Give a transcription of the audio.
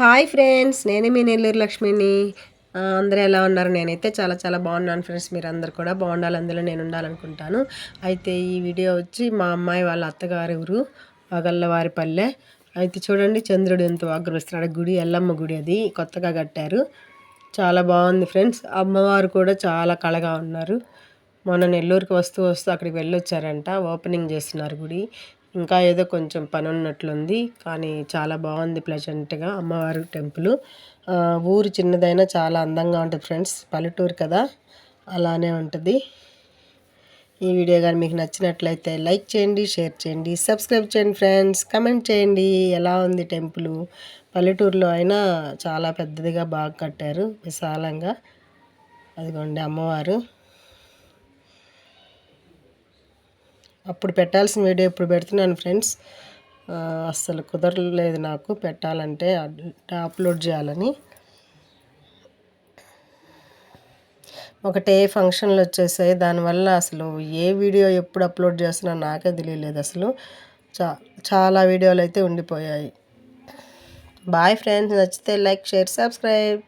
Hi friends నేనే మీ నెల్లూరు లక్ష్మిని. అందరూ ఎలా ఉన్నారు? నేనైతే చాలా చాలా బాగున్నాను ఫ్రెండ్స్. మీరు అందరు కూడా బాగుండాలి అందులో నేను ఉండాలనుకుంటాను. అయితే ఈ వీడియో వచ్చి మా అమ్మాయి వాళ్ళ అత్తగారి ఊరు పల్లె అయితే చూడండి చంద్రుడు ఎంత ఆగ్రహిస్తున్నాడు. గుడి ఎల్లమ్మ గుడి అది. కొత్తగా కట్టారు. చాలా బాగుంది ఫ్రెండ్స్. అమ్మవారు కూడా చాలా కళగా ఉన్నారు. మొన్న నెల్లూరుకి వస్తూ వస్తూ అక్కడికి వెళ్ళొచ్చారంట. ఓపెనింగ్ చేస్తున్నారు గుడి. ఇంకా ఏదో కొంచెం పని ఉన్నట్లుంది కానీ చాలా బాగుంది ప్లెజెంట్గా అమ్మవారి టెంపుల్. ఊరు చిన్నదైనా చాలా అందంగా ఉంటుంది ఫ్రెండ్స్ పల్లెటూరు కదా అలానే ఉంటుంది. ఈ వీడియో కానీ మీకు నచ్చినట్లయితే లైక్ చేయండి షేర్ చేయండి సబ్స్క్రైబ్ చేయండి ఫ్రెండ్స్ కమెంట్ చేయండి ఎలా ఉంది టెంపుల్? పల్లెటూరులో అయినా చాలా పెద్దదిగా బాగా కట్టారు విశాలంగా. అదిగోండి అమ్మవారు. అప్పుడు పెట్టాల్సిన వీడియో ఇప్పుడు పెడుతున్నాను ఫ్రెండ్స్. అస్సలు కుదరలేదు నాకు పెట్టాలంటే అప్లోడ్ చేయాలని. ఒకటే ఫంక్షన్లు వచ్చేసాయి. దానివల్ల అసలు ఏ వీడియో ఎప్పుడు అప్లోడ్ చేస్తున్నా నాకే తెలియలేదు అసలు. చా చాలా వీడియోలు అయితే ఉండిపోయాయి. Bye friends. నచ్చితే లైక్ షేర్ సబ్స్క్రైబ్.